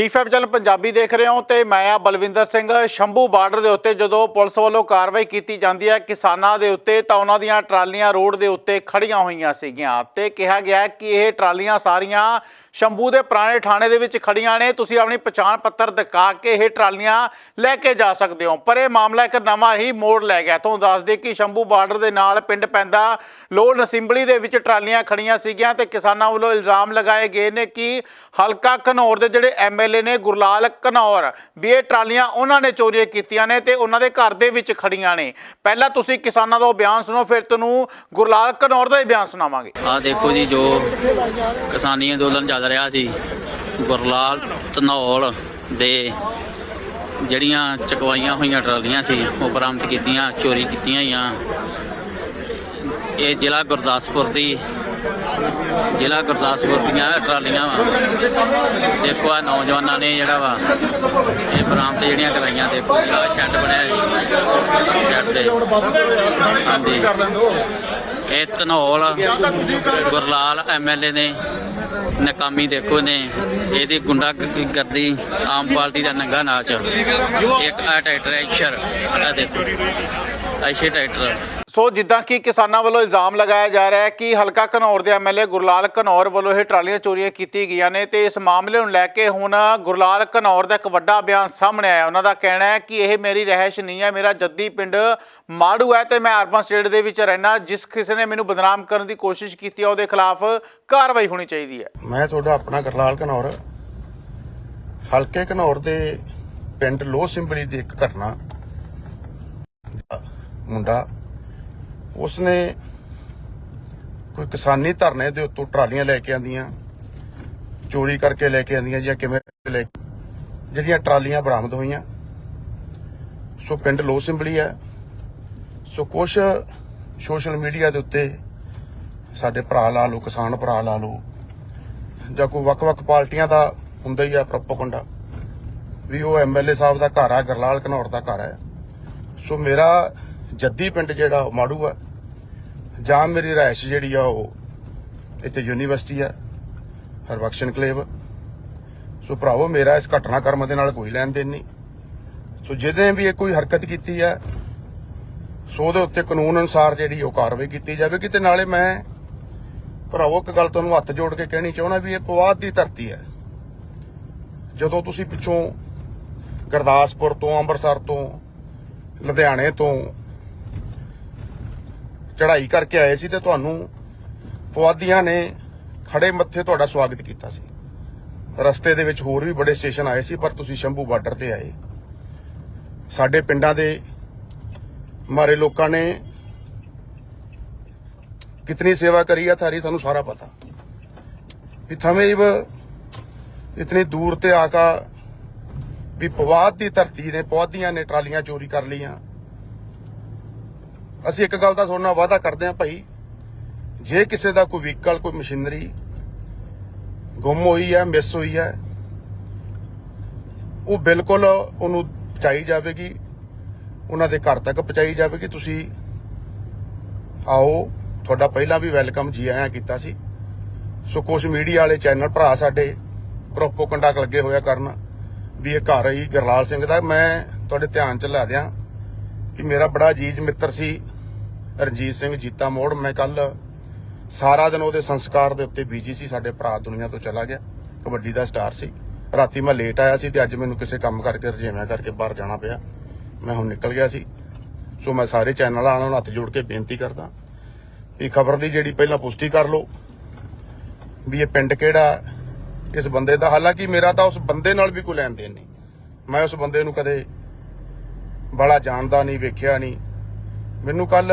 ਡੀਫੈਬ channel Punjabi ਦੇਖ ਰਹੇ ਹੋ ਤੇ ਮੈਂ ਆ ਬਲਵਿੰਦਰ ਸਿੰਘ, ਸ਼ੰਭੂ ਬਾਰਡਰ ਦੇ ਉੱਤੇ ਜਦੋਂ ਪੁਲਿਸ ਵੱਲੋਂ ਕਾਰਵਾਈ ਕੀਤੀ ਜਾਂਦੀ ਹੈ ਕਿਸਾਨਾਂ ਦੇ ਉੱਤੇ ਤਾਂ ਉਹਨਾਂ ਦੀਆਂ ਟਰਾਲੀਆਂ ਰੋਡ ਦੇ ਉੱਤੇ ਖੜੀਆਂ ਹੋਈਆਂ ਸੀਗੀਆਂ ਤੇ ਕਿਹਾ ਗਿਆ ਕਿ ਇਹ ਟਰਾਲੀਆਂ ਸਾਰੀਆਂ ਸ਼ੰਭੂ ਦੇ ਪੁਰਾਣੇ ਥਾਣੇ ਦੇ ਵਿੱਚ ਖੜੀਆਂ ਨੇ। ਤੁਸੀਂ ਆਪਣੀ ਪਛਾਣ ਪੱਤਰ ਦਿਖਾ ਕੇ ਇਹ ਟਰਾਲੀਆਂ ਲੈ ਕੇ ਜਾ ਸਕਦੇ ਹੋ। ਪਰ ਇਹ ਮਾਮਲਾ ਇੱਕ ਨਵਾਂ ਹੀ ਮੋੜ ਲੈ ਗਿਆ। ਤੁਹਾਨੂੰ ਦੱਸ ਦੇ ਕਿ ਸ਼ੰਭੂ ਬਾਰਡਰ ਦੇ ਨਾਲ ਪਿੰਡ ਪੈਂਦਾ ਲੋਲ ਨਸਿੰਬਲੀ ਦੇ ਵਿੱਚ ਟਰਾਲੀਆਂ ਖੜੀਆਂ ਸੀਗੀਆਂ ਤੇ ਕਿਸਾਨਾਂ ਵੱਲੋਂ ਇਲਜ਼ਾਮ ਲਗਾਏ ਗਏ ਨੇ ਕਿ ਹਲਕਾ ਘਨੌਰ ਦੇ ਜਿਹੜੇ ਐਮਐਲਏ ਨੇ ਗੁਰਲਾਲ ਘਨੌਰ, ਵੀ ਇਹ ਟਰਾਲੀਆਂ ਉਹਨਾਂ ਨੇ ਚੋਰੀਆਂ ਕੀਤੀਆਂ ਨੇ ਤੇ ਉਹਨਾਂ ਦੇ ਘਰ ਦੇ ਵਿੱਚ ਖੜੀਆਂ ਨੇ। ਪਹਿਲਾਂ ਤੁਸੀਂ ਕਿਸਾਨਾਂ ਦਾ ਬਿਆਨ ਸੁਣੋ, ਫਿਰ ਤੁਹਾਨੂੰ ਗੁਰਲਾਲ ਘਨੌਰ ਦਾ ਹੀ ਬਿਆਨ ਸੁਣਾਵਾਂਗੇ। ਆ ਦੇਖੋ ਜੀ ਜੋ ਕਿਸਾਨੀ ਅੰਦੋਲਨ ਚੱਲ ਰਿਹਾ ਸੀ ਗੁਰਲਾਲ ਧਨੌਲ ਦੇ ਜਿਹੜੀਆਂ ਚਕਵਾਈਆਂ ਹੋਈਆਂ ਟਰਾਲੀਆਂ ਸੀ, ਉਹ ਬਰਾਮਦ ਕੀਤੀਆਂ, ਚੋਰੀ ਕੀਤੀਆਂ ਹੋਈਆਂ। ਇਹ ਜ਼ਿਲ੍ਹਾ ਗੁਰਦਾਸਪੁਰ ਦੀ, ਜ਼ਿਲ੍ਹਾ ਗੁਰਦਾਸਪੁਰ ਦੀਆਂ ਟਰਾਲੀਆਂ ਵਾ। ਦੇਖੋ ਆ ਨੌਜਵਾਨਾਂ ਨੇ ਜਿਹੜਾ ਵਾ, ਇਹ ਬਰਾਮਦ ਜਿਹੜੀਆਂ ਕਰਾਈਆਂ, ਦੇਖੋ ਆ ਸ਼ੈੱਡ ਬਣਿਆ ਸ਼ੈੱਡ ਦੇ ਹਾਂਜੀ। ਇਹ ਧਨੌਲ, ਗੁਰਲਾਲ ਐਮਐਲਏ ਨੇ ਨਕਾਮੀ ਦੇਖੋ ਨੇ, ਇਹਦੀ ਗੁੰਡਾ ਕਰਦੀ ਆਮ ਪਾਰਟੀ ਦਾ ਨੰਗਾ ਨਾਚ। ਇੱਕ ਆ ਟਰੈਕਟਰ ਐਕਸ਼ਰ ਆ ਦੇਖੋ। ਅੱਛੇ ਟਰੈਕਟਰ ਸੋ ਜਿੱਦਾਂ ਕਿ ਕਿਸਾਨਾਂ ਵੱਲੋਂ ਇਲਜ਼ਾਮ ਲਗਾਇਆ ਜਾ ਰਿਹਾ ਹੈ ਕਿ ਹਲਕਾ ਘਨੌਰ ਦੇ ਐਮਐਲਏ ਗੁਰਲਾਲ ਘਨੌਰ ਵੱਲੋਂ ਇਹ ਟਰਾਲੀਆਂ ਚੋਰੀਆਂ ਕੀਤੀ ਗਈਆਂ ਨੇ ਤੇ ਇਸ ਮਾਮਲੇ ਨੂੰ ਲੈ ਕੇ ਹੁਣ ਗੁਰਲਾਲ ਘਨੌਰ ਦਾ ਇੱਕ ਵੱਡਾ ਬਿਆਨ ਸਾਹਮਣੇ ਆਇਆ। ਉਹਨਾਂ ਦਾ ਕਹਿਣਾ ਹੈ ਕਿ ਇਹ ਮੇਰੀ ਰਹਿائش ਨਹੀਂ ਹੈ ਮੇਰਾ ਜੱਦੀ ਪਿੰਡ ਮਾੜੂ ਹੈ ਤੇ ਮੈਂ ਅਰਬਨ ਸਟੇਟ ਦੇ ਵਿੱਚ ਰਹਿਣਾ ਜਿਸ ਕਿਸੇ ਨੇ ਮੈਨੂੰ ਬਦਨਾਮ ਕਰਨ ਦੀ ਕੋਸ਼ਿਸ਼ ਕੀਤੀ ਹੈ ਉਹਦੇ ਖਿਲਾਫ ਕਾਰਵਾਈ ਹੋਣੀ ਚਾਹੀਦੀ ਹੈ। ਮੈਂ ਤੁਹਾਡਾ ਆਪਣਾ ਗੁਰਲਾਲ ਘਨੌਰ। ਹਲਕੇ ਘਨੌਰ ਦੇ ਪਿੰਡ ਲੋਹ ਸਿੰਬਲੀ ਦੀ ਇੱਕ ਘਟਨਾ ਮੁੰਡਾ, ਉਸਨੇ ਕੋਈ ਕਿਸਾਨੀ ਧਰਨੇ ਦੇ ਉੱਤੋਂ ਟਰਾਲੀਆਂ ਲੈ ਕੇ ਆਂਦੀਆਂ ਚੋਰੀ ਕਰਕੇ ਲੈ ਕੇ ਆਂਦੀਆਂ ਜਾਂ ਕਿਵੇਂ ਲੈ ਜਿਹੜੀਆਂ ਟਰਾਲੀਆਂ ਬਰਾਮਦ ਹੋਈਆਂ। ਸੋ ਪਿੰਡ ਲੋਹ ਸਿੰਬਲੀ ਹੈ। ਸੋ ਕੁਛ ਸੋਸ਼ਲ ਮੀਡੀਆ ਦੇ ਉੱਤੇ ਸਾਡੇ ਭਰਾ ਲਾ ਲਓ, ਕਿਸਾਨ ਭਰਾ ਲਾ ਲਓ, ਜਾਂ ਕੋਈ ਵੱਖ-ਵੱਖ ਪਾਰਟੀਆਂ ਦਾ ਹੁੰਦਾ ਹੀ ਆ ਪ੍ਰੋਪਗੈਂਡਾ, ਵੀ ਉਹ ਐਮਐਲਏ ਸਾਹਿਬ ਦਾ ਘਰ ਆ, ਗਰਲਾਲ ਘਨੌਰ ਦਾ ਘਰ ਹੈ। ਸੋ ਮੇਰਾ ਜੱਦੀ ਪਿੰਡ ਜਿਹੜਾ ਉਹ ਮਾੜੂ ਆ। ਜਾਂ ਮੇਰੀ ਰਾਇਸ਼ ਜਿਹੜੀ ਆ ਉਹ ਇੱਥੇ ਯੂਨੀਵਰਸਿਟੀ ਆ, ਹਰਬਖਸ਼ ਕਲੇਵ ਸੋ ਭਰਾਵੋ, ਮੇਰਾ ਇਸ ਘਟਨਾਕ੍ਰਮ ਦੇ ਨਾਲ ਕੋਈ ਲੈਣ ਦੇਣ ਨਹੀਂ। ਸੋ ਜਿਹਨੇ ਵੀ ਇਹ ਕੋਈ ਹਰਕਤ ਕੀਤੀ ਹੈ ਸੋ ਉਹਦੇ ਉੱਤੇ ਕਾਨੂੰਨ ਅਨੁਸਾਰ ਜਿਹੜੀ ਉਹ ਕਾਰਵਾਈ ਕੀਤੀ ਜਾਵੇਗੀ ਤੇ ਨਾਲੇ ਮੈਂ, ਭਰਾਵੋ, ਇੱਕ ਗੱਲ ਤੁਹਾਨੂੰ ਹੱਥ ਜੋੜ ਕੇ ਕਹਿਣੀ ਚਾਹੁੰਦਾ ਵੀ ਇਹ ਪਵਾਦ ਦੀ ਧਰਤੀ ਹੈ ਜਦੋਂ ਤੁਸੀਂ ਪਿੱਛੋਂ ਗੁਰਦਾਸਪੁਰ ਤੋਂ, ਅੰਮ੍ਰਿਤਸਰ ਤੋਂ, ਲੁਧਿਆਣੇ ਤੋਂ ਚੜ੍ਹਾਈ ਕਰਕੇ ਆਏ ਸੀ ਤੇ ਤੁਹਾਨੂੰ ਪਵਾਦੀਆਂ ਨੇ ਖੜੇ ਮੱਥੇ ਤੁਹਾਡਾ ਸਵਾਗਤ ਕੀਤਾ ਸੀ ਰਸਤੇ ਦੇ ਵਿੱਚ ਹੋਰ ਵੀ ਬੜੇ ਸਟੇਸ਼ਨ ਆਏ ਸੀ ਪਰ ਤੁਸੀਂ ਸ਼ੰਭੂ ਬਾਰਡਰ ਤੇ ਆਏ ਸਾਡੇ ਪਿੰਡਾਂ ਦੇ ਮਾਰੇ ਲੋਕਾਂ ਨੇ कितनी सेवा करी है थारी थानू सारा पता भी थमें इव इतनी दूर ते आका ਵੀ ਪਵਾਦ ਦੀ ਧਰਤੀ ਨੇ ਪੌਦੀਆਂ ਨੇ ਟਰਾਲੀਆਂ ਚੋਰੀ ਕਰ ਲਈਆਂ ਅਸੀਂ ਇੱਕ ਗੱਲ ਦਾ ਤੁਹਾਡੇ ਨਾਲ ਵਾਅਦਾ ਕਰਦੇ ਹਾਂ ਭਾਈ, ਜੇ ਕਿਸੇ ਦਾ ਕੋਈ ਵਹੀਕਲ, ਕੋਈ ਮਸ਼ੀਨਰੀ ਗੁੰਮ ਹੋਈ ਹੈ, ਮਿਸ ਹੋਈ ਹੈ, ਉਹ ਬਿਲਕੁਲ ਉਹਨੂੰ ਪਹੁੰਚਾਈ ਜਾਵੇਗੀ, ਉਹਨਾਂ ਦੇ ਘਰ ਤੱਕ ਪਹੁੰਚਾਈ ਜਾਵੇਗੀ। ਤੁਸੀਂ ਆਓ, ਤੁਹਾਡਾ ਪਹਿਲਾਂ ਵੀ ਵੈਲਕਮ ਜੀ ਆਇਆਂ ਕੀਤਾ ਸੀ। ਸੋ ਕੁਝ ਮੀਡੀਆ ਵਾਲੇ ਚੈਨਲ ਭਰਾ ਸਾਡੇ ਪ੍ਰੋਪੋਗੈਂਡਾ ਲੱਗੇ ਹੋਇਆ ਕਰਨ, ਵੀ ਇਹ ਘਰ ਹੀ ਗਰਲਾਲ ਸਿੰਘ ਦਾ। ਮੈਂ ਤੁਹਾਡੇ ਧਿਆਨ ਚ ਲਿਆ ਦਿਆਂ ਕਿ ਮੇਰਾ ਬੜਾ ਅਜੀਜ਼ ਮਿੱਤਰ ਸੀ। ਰਣਜੀਤ ਸਿੰਘ ਜੀਤਾ ਮੋੜ, ਮੈਂ ਕੱਲ ਸਾਰਾ ਦਿਨ ਉਹਦੇ ਸੰਸਕਾਰ ਦੇ ਉੱਤੇ ਬੀਜੀ ਸੀ, ਸਾਡੇ ਭਰਾ ਦੁਨੀਆ ਤੋਂ ਚਲਾ ਗਿਆ। ਕਬੱਡੀ ਦਾ ਸਟਾਰ ਸੀ। ਰਾਤੀ ਮੈਂ ਲੇਟ ਆਇਆ ਸੀ ਤੇ ਅੱਜ ਮੈਨੂੰ ਕਿਸੇ ਕੰਮ ਕਰਕੇ ਰਜੇਵਿਆਂ ਕਰਕੇ ਬਾਹਰ ਜਾਣਾ ਪਿਆ। ਮੈਂ ਹੁਣ ਨਿਕਲ ਗਿਆ ਸੀ। ਸੋ ਮੈਂ ਸਾਰੇ ਚੈਨਲ ਵਾਲਿਆਂ ਨੂੰ ਹੱਥ ਜੋੜ ਕੇ ਬੇਨਤੀ ਕਰਦਾ ਵੀ ਖਬਰ ਦੀ ਜਿਹੜੀ ਪਹਿਲਾਂ ਪੁਸ਼ਟੀ ਕਰ ਲਓ ਵੀ ਇਹ ਪਿੰਡ ਕਿਹੜਾ ਇਸ ਬੰਦੇ ਦਾ। ਹਾਲਾਂਕਿ ਮੇਰਾ ਤਾਂ ਉਸ ਬੰਦੇ ਨਾਲ ਵੀ ਕੋਈ ਲੈਣ ਦੇਣ ਨਹੀਂ। ਮੈਂ ਉਸ ਬੰਦੇ ਨੂੰ ਕਦੇ ਬੜਾ ਜਾਣਦਾ ਨਹੀਂ, ਵੇਖਿਆ ਨਹੀਂ। ਮੈਨੂੰ ਕੱਲ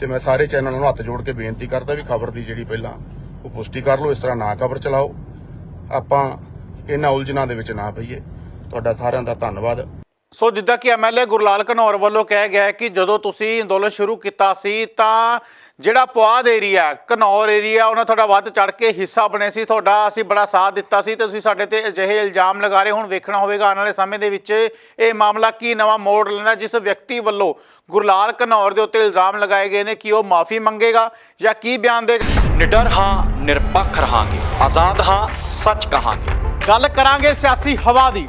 ਤੇ ਮੈਂ ਸਾਰੇ ਚੈਨਲਾਂ ਨੂੰ ਹੱਥ ਜੋੜ ਕੇ ਬੇਨਤੀ ਕਰਦਾ ਵੀ ਖਬਰ ਦੀ ਜਿਹੜੀ ਪਹਿਲਾਂ ਉਹ ਪੁਸ਼ਟੀ ਕਰ ਲਓ, ਇਸ ਤਰ੍ਹਾਂ ਨਾ ਖਬਰ ਚਲਾਓ। ਆਪਾਂ ਇਹਨਾਂ ਉਲਝਣਾਂ ਦੇ ਵਿੱਚ ਨਾ ਪਈਏ। ਤੁਹਾਡਾ ਸਾਰਿਆਂ ਦਾ ਧੰਨਵਾਦ। ਸੋ ਜਿੱਦਾਂ ਕਿ ਐਮਐਲਏ ਗੁਰਲਾਲ ਘਨੌਰ ਵੱਲੋਂ ਕਿਹਾ ਗਿਆ ਕਿ ਜਦੋਂ ਤੁਸੀਂ ਅੰਦੋਲਨ ਸ਼ੁਰੂ ਕੀਤਾ ਸੀ ਤਾਂ ਜਿਹੜਾ ਪੁਆਧ ਏਰੀਆ ਘਨੌਰ ਏਰੀਆ ਉਹਨਾਂ ਤੁਹਾਡਾ ਵੱਧ ਚੜ ਕੇ ਹਿੱਸਾ ਬਣੇ ਸੀ। ਤੁਹਾਡਾ ਅਸੀਂ ਬੜਾ ਸਾਥ ਦਿੱਤਾ ਸੀ ਤੇ ਤੁਸੀਂ ਸਾਡੇ ਤੇ ਅਜਿਹੇ ਇਲਜ਼ਾਮ ਲਗਾ ਰਹੇ ਹੁਣ ਵੇਖਣਾ ਹੋਵੇਗਾ ਆਉਣ ਵਾਲੇ ਸਮੇਂ ਦੇ ਵਿੱਚ ਇਹ ਮਾਮਲਾ ਕੀ ਨਵਾਂ ਮੋੜ ਲੈਂਦਾ ਜਿਸ ਵਿਅਕਤੀ ਵੱਲੋਂ ਗੁਰਲਾਲ ਘਨੌਰ ਦੇ ਉੱਤੇ ਇਲਜ਼ਾਮ ਲਗਾਏ ਗਏ ਨੇ ਕਿ ਉਹ ਮਾਫੀ ਮੰਗੇਗਾ ਜਾਂ ਕੀ ਬਿਆਨ ਦੇਗਾ। ਨਿਡਰ ਹਾਂ ਨਿਰਪੱਖ ਰਹਾਂਗੇ। ਆਜ਼ਾਦ ਹਾਂ ਸੱਚ ਕਹਾਂਗੇ। ਗੱਲ ਕਰਾਂਗੇ ਸਿਆਸੀ ਹਵਾ ਦੀ।